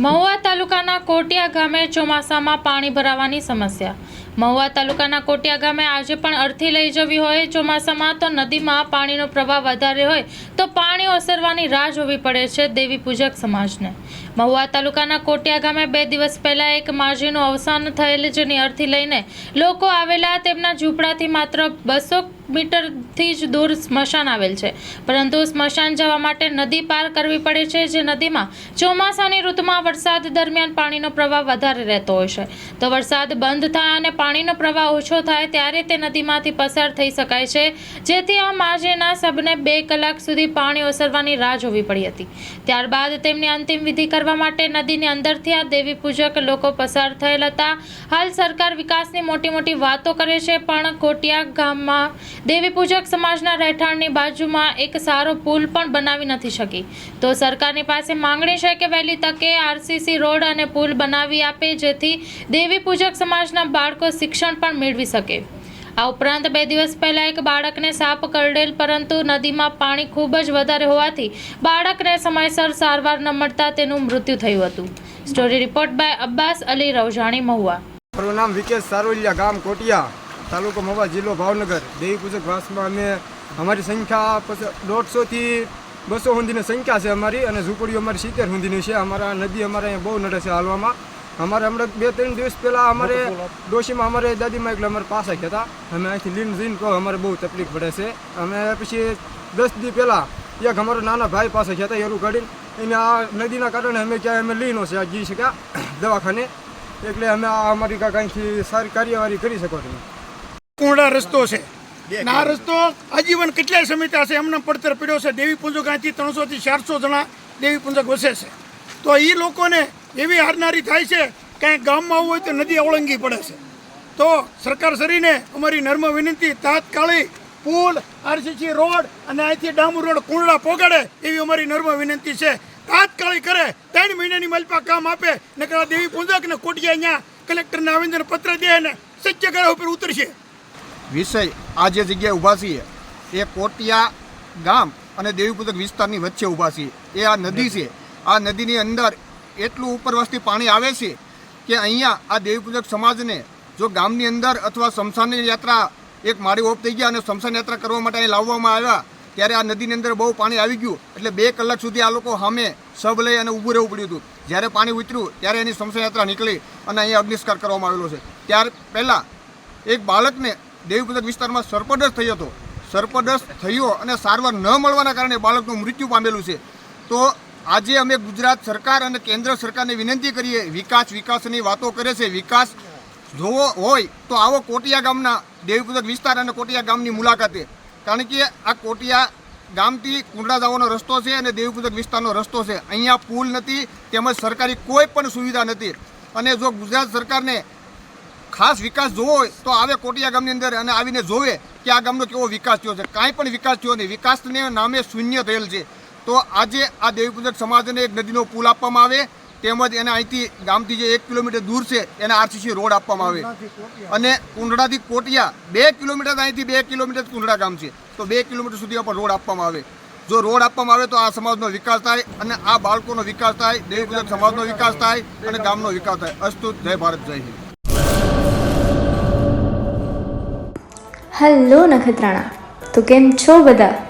મહુવા તાલુકાના કોટિયા ગામે ચોમાસામાં પાણી ભરાવાની સમસ્યા. મહુવા તાલુકાના કોટિયા ગામે આજે પણ અર્થી લઈ જવી હોય, ચોમાસામાં તો નદીમાં પાણીનો પ્રવાહ વધારે હોય, તો પાણી ઓસરવાની રાહ જોવી પડે છે દેવી પૂજક સમાજને. મહુવા તાલુકાના કોટિયા ગામે બે દિવસ પહેલા એક માજીનું અવસાન થયેલ જેની અર્થી લઈને લોકો આવેલા તેમના ઝૂંપડાથી માત્ર બસો મીટરથી જ દૂર સ્મશાન આવેલ છે. પરંતુ સ્મશાન જવા માટે નદી પાર કરવી પડે છે, જે નદીમાં ચોમાસાની ઋતુમાં વરસાદ દરમિયાન પાણીનો પ્રવાહ વધારે રહેતો હોય છે. તો વરસાદ બંધ થાય અને પાણીનો પ્રવાહ ઓછો થાય ત્યારે તે નદીમાંથી પસાર થઈ શકાય છે, જેથી આ માજેના સબને બે કલાક સુધી પાણી ઓસરવાની રાહ જોવી પડી હતી. ત્યારબાદ તેમની અંતિમ વિધિ કરવા માટે નદીની અંદરથી આ દેવી પૂજક લોકો પસાર થયેલ હતા. હાલ સરકાર વિકાસની મોટી મોટી વાતો કરે છે, પણ કોટિયા ગામમાં દેવી પૂજક સમાજના રહેઠાણની બાજુમાં એક સારો પુલ પણ બનાવી નથી શકી. તો સરકારની પાસે માંગણી છે કે વહેલી તકે આરસીસી રોડ અને પુલ બનાવી આપે, જેથી દેવી પૂજક સમાજના બાળકો શિક્ષણ પણ મેળવી શકે. આ ઉપરાંત બે દિવસ પહેલા એક બાળકને સાપ કરડેલ, પરંતુ નદીમાં પાણી ખૂબ જ વધારે હોવાથી બાળકને સમયસર સારવાર ન મળતા તેનું મૃત્યુ થયું હતું. Story report by Abbas Ali Ravjani Mahuva. મારું નામ વિકેશ સારોલિયા, ગામ કોટિયા, તાલુકો મહુવા, જિલ્લો ભાવનગર. દેવી પૂજક વાસમાં અમે, અમારી સંખ્યા દોઢસોથી બસો સુધીની સંખ્યા છે અમારી અને ઝૂંપડીઓ અમારી સિત્તેર સુધીની છે. અમારા નદી અમારે અહીંયા બહુ નડે છે હાલવામાં. અમારે હમણાં બે ત્રણ દિવસ પહેલાં અમારે ડોશીમાં અમારે દાદીમાં એટલે અમારે પાસે હતા. અમે અહીંથી લીન જઈને કહો અમારે બહુ તકલીફ પડે છે. અમે પછી દસ દી પહેલાં એક અમારો નાના ભાઈ પાસે હતા એરું કાઢીને. એને આ નદીના કારણે અમે ક્યાંય અમે લીનો છે છે જઈ શક્યા દવાખાને. એટલે અમે આ અમારી કાંઈથી સારી કાર્યવાહી કરી શકો તમે કુંડા રસ્તો છે. ના આ રસ્તો આજીવન કેટલાય સમિતા છે એમને પડતર પડ્યો છે. દેવી પૂંજક અહીંથી ત્રણસો થી ચારસો જણા દેવી પૂંજક વસે છે. તો એ લોકોને એવી હારનારી થાય છે કાંઈ ગામમાં હોય તો નદી અવળંગી પડે છે. તો સરકાર શ્રીને અમારી નર્મ વિનંતી, તાત્કાલિક પુલ, આરસીસી રોડ અને અહીંથી ડામુ રોડ કુંડળા પોગાડે એવી અમારી નર્મ વિનંતી છે. તાત્કાલિક કરે, ત્રણ મહિનાની મલપા કામ આપે, નકર દેવી પૂંજક ને કોટિયા અહીંયા કલેક્ટરને આવેદન પત્ર દે અને સત્યગ્રહ ઉપર ઉતરશે. વિષય આ જે જગ્યાએ ઊભા છીએ, એ કોટિયા ગામ અને દેવીપુજક વિસ્તારની વચ્ચે ઊભા છીએ. એ આ નદી છે. આ નદીની અંદર એટલું ઉપર વસ્તી પાણી આવે છે કે અહીંયા આ દેવીપૂજક સમાજને જો ગામની અંદર અથવા શમશાનની યાત્રા એક માળી ઓફ થઈ ગયા અને શમશાન યાત્રા કરવા માટે અહીં લાવવામાં આવ્યા, ત્યારે આ નદીની અંદર બહુ પાણી આવી ગયું. એટલે બે કલાક સુધી આ લોકો સામે સબ લઈ અને ઊભું રહેવું પડ્યું હતું. જ્યારે પાણી ઉતર્યું, ત્યારે એની શમશાન યાત્રા નીકળી અને અહીંયા અગ્નિષ્કાર કરવામાં આવેલો છે. ત્યાર પહેલાં એક બાળકને દેવીપૂજક વિસ્તારમાં સર્પદસ્ત થયો હતો. સર્પદર્શ થયો અને સારવાર ન મળવાના કારણે બાળકનું મૃત્યુ પામેલું છે. તો આજે અમે ગુજરાત સરકાર અને કેન્દ્ર સરકારને વિનંતી કરીએ, વિકાસ વિકાસની વાતો કરે છે, વિકાસ જોવો હોય તો આવો કોટિયા ગામના દેવીપુજક વિસ્તાર અને કોટિયા ગામની મુલાકાતે. કારણ કે આ કોટિયા ગામથી કુંડળા જવાનો રસ્તો છે અને દેવીપુજક વિસ્તારનો રસ્તો છે. અહીંયા પુલ નથી, તેમજ સરકારી કોઈ પણ સુવિધા નથી. અને જો ગુજરાત સરકારને ખાસ વિકાસ જોવો હોય તો આવે કોટિયા ગામની અંદર અને આવીને જોવે કે આ ગામનો કેવો વિકાસ થયો છે. કાંઈ પણ વિકાસ થયો નહીં. વિકાસને નામે શૂન્ય થયેલ છે. તો આજે આ દેવીપૂજક સમાજને એક નદીનો પુલ આપવામાં આવે, તેમજ એને અહીંથી ગામથી જે એક કિલોમીટર દૂર છે, એને આરસીસી રોડ આપવામાં આવે. અને કુંડળાથી કોટિયા, બે કિલોમીટર અહીંથી, બે કિલોમીટર કુંડળા ગામ છે. તો બે કિલોમીટર સુધી પણ રોડ આપવામાં આવે. જો રોડ આપવામાં આવે તો આ સમાજનો વિકાસ થાય અને આ બાળકોનો વિકાસ થાય દેવીપૂજક સમાજનો વિકાસ થાય અને ગામનો વિકાસ થાય. અસ્તુ, જય ભારત, જય હિન્દ. હેલો નખત્રાણા, તો કેમ છો બધા?